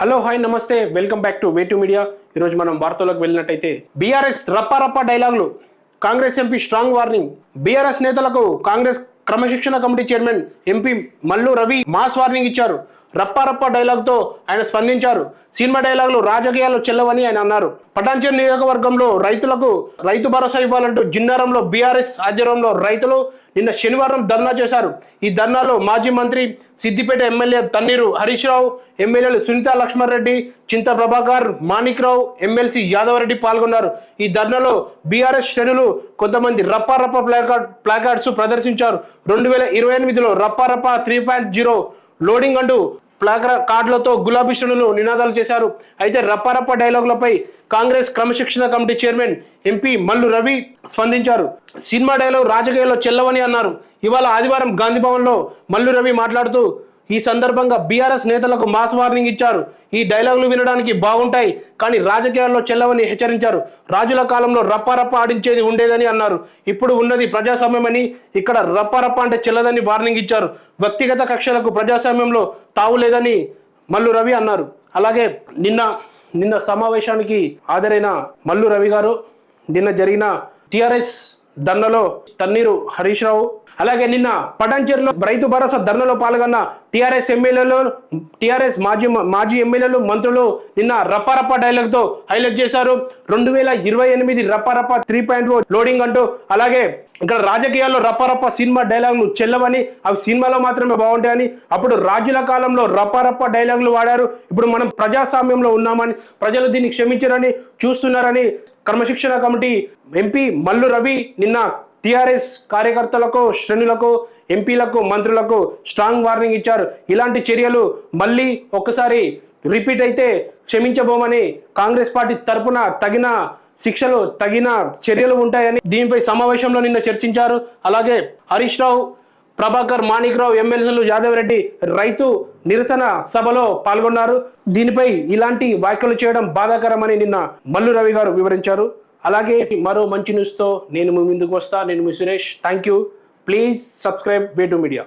Hello hi నమస్తే. Welcome back to way to media. ఈరోజు మనం వార్తల్లోకి వెళ్ళినట్టయితే బీఆర్ఎస్ రప్పారప్ప డైలాగులు. Congress MP strong warning. BRS నేతలకు కాంగ్రెస్ క్రమశిక్షణ committee chairman MP Mallu Ravi mass warning ఇచ్చారు. రప్పారప్ప డైలాగ్తో ఆయన స్పందించారు. సినిమా డైలాగులు రాజకీయాలు చెల్లవని ఆయన అన్నారు. పటాన్చేరు నియోజకవర్గంలో రైతులకు రైతు భరోసా ఇవ్వాలంటూ జిన్నారంలో బీఆర్ఎస్ ఆధ్వర్యంలో రైతులు నిన్న శనివారం ధర్నా చేశారు. ఈ ధర్నాలో మాజీ మంత్రి సిద్దిపేట ఎమ్మెల్యే తన్నీరు హరీష్ రావు ఎమ్మెల్యేలు సునీత లక్ష్మారెడ్డి చింత ప్రభాకర్ మాణిక్రావు ఎమ్మెల్సీ యాదవరెడ్డి పాల్గొన్నారు. ఈ ధర్నాలో బీఆర్ఎస్ శ్రేణులు కొంతమంది రప్పారప్ప ప్లాకార్డ్ ప్లాకార్డ్స్ ప్రదర్శించారు. రెండు వేల ఇరవై ఎనిమిదిలో రప్పారప్ప త్రీ పాయింట్ జీరో లోడింగ్ అంటూ ప్లాకర కార్డులతో గులాబీ శ్రేణులు నినాదాలు చేశారు. అయితే రప్పారప్ప డైలాగులపై కాంగ్రెస్ క్రమశిక్షణ committee chairman MP Mallu Ravi స్పందించారు. సినిమా డైలాగ్ రాజకీయాల్లో చెల్లవని అన్నారు. ఇవాళ ఆదివారం గాంధీభవన్లో మల్లు రవి మాట్లాడుతూ ఈ సందర్భంగా బీఆర్ఎస్ నేతలకు మాస్ వార్నింగ్ ఇచ్చారు. ఈ డైలాగులు వినడానికి బాగుంటాయి కానీ రాజకీయాల్లో చెల్లవని హెచ్చరించారు. రాజుల కాలంలో రప్పారప్ప ఆడించేది ఉండేదని అన్నారు. ఇప్పుడు ఉన్నది ప్రజాస్వామ్యమని ఇక్కడ రప్పారప్ప అంటే చెల్లదని వార్నింగ్ ఇచ్చారు. వ్యక్తిగత కక్షలకు ప్రజాస్వామ్యంలో తావులేదని మల్లు రవి అన్నారు. అలాగే నిన్న నిన్న సమావేశానికి హాజరైన మల్లు రవి గారు నిన్న జరిగిన టిఆర్ఎస్ ధర్నలో తన్నీరు హరీష్ రావు అలాగే నిన్న పటాన్చేరులో రైతు భరోసా ధర్నలో పాల్గొన్న టీఆర్ఎస్ ఎమ్మెల్యేలు టిఆర్ఎస్ మాజీ మాజీ ఎమ్మెల్యేలు మంత్రులు నిన్న రప్పారప్ప డైలాగ్తో హైలైట్ చేశారు. రెండు వేల ఇరవై ఎనిమిది రప్పారప్ప త్రీ పాయింట్ లోడింగ్ అంటూ అలాగే ఇక్కడ రాజకీయాల్లో రప్పారప్ప సినిమా డైలాగులు చెల్లవని అవి సినిమాలో మాత్రమే బాగుంటాయని అప్పుడు రాజుల కాలంలో రప్పారప్ప డైలాగులు వాడారు. ఇప్పుడు మనం ప్రజాస్వామ్యంలో ఉన్నామని ప్రజలు దీన్ని క్షమించారని చూస్తున్నారని క్రమశిక్షణ కమిటీ ఎంపీ మల్లు రవి నిన్న టిఆర్ఎస్ కార్యకర్తలకు శ్రేణులకు ఎంపీలకు మంత్రులకు స్ట్రాంగ్ వార్నింగ్ ఇచ్చారు. ఇలాంటి చర్యలు మళ్ళీ ఒక్కసారి రిపీట్ అయితే క్షమించబోమని కాంగ్రెస్ పార్టీ తరపున తగిన శిక్షలు తగిన చర్యలు ఉంటాయని దీనిపై సమావేశంలో నిన్న చర్చించారు. అలాగే హరీష్ రావు ప్రభాకర్ మాణిక్రావు ఎమ్మెల్యేలు యాదవ్ రెడ్డి రైతు నిరసన సభలో పాల్గొన్నారు. దీనిపై ఇలాంటి వ్యాఖ్యలు చేయడం బాధాకరమని నిన్న మల్లు రవి గారు వివరించారు. అలాగే మరో మంచి న్యూస్తో నేను మీ ముందుకు వస్తా. నేను మీ Suresh. Thank you please subscribe way to media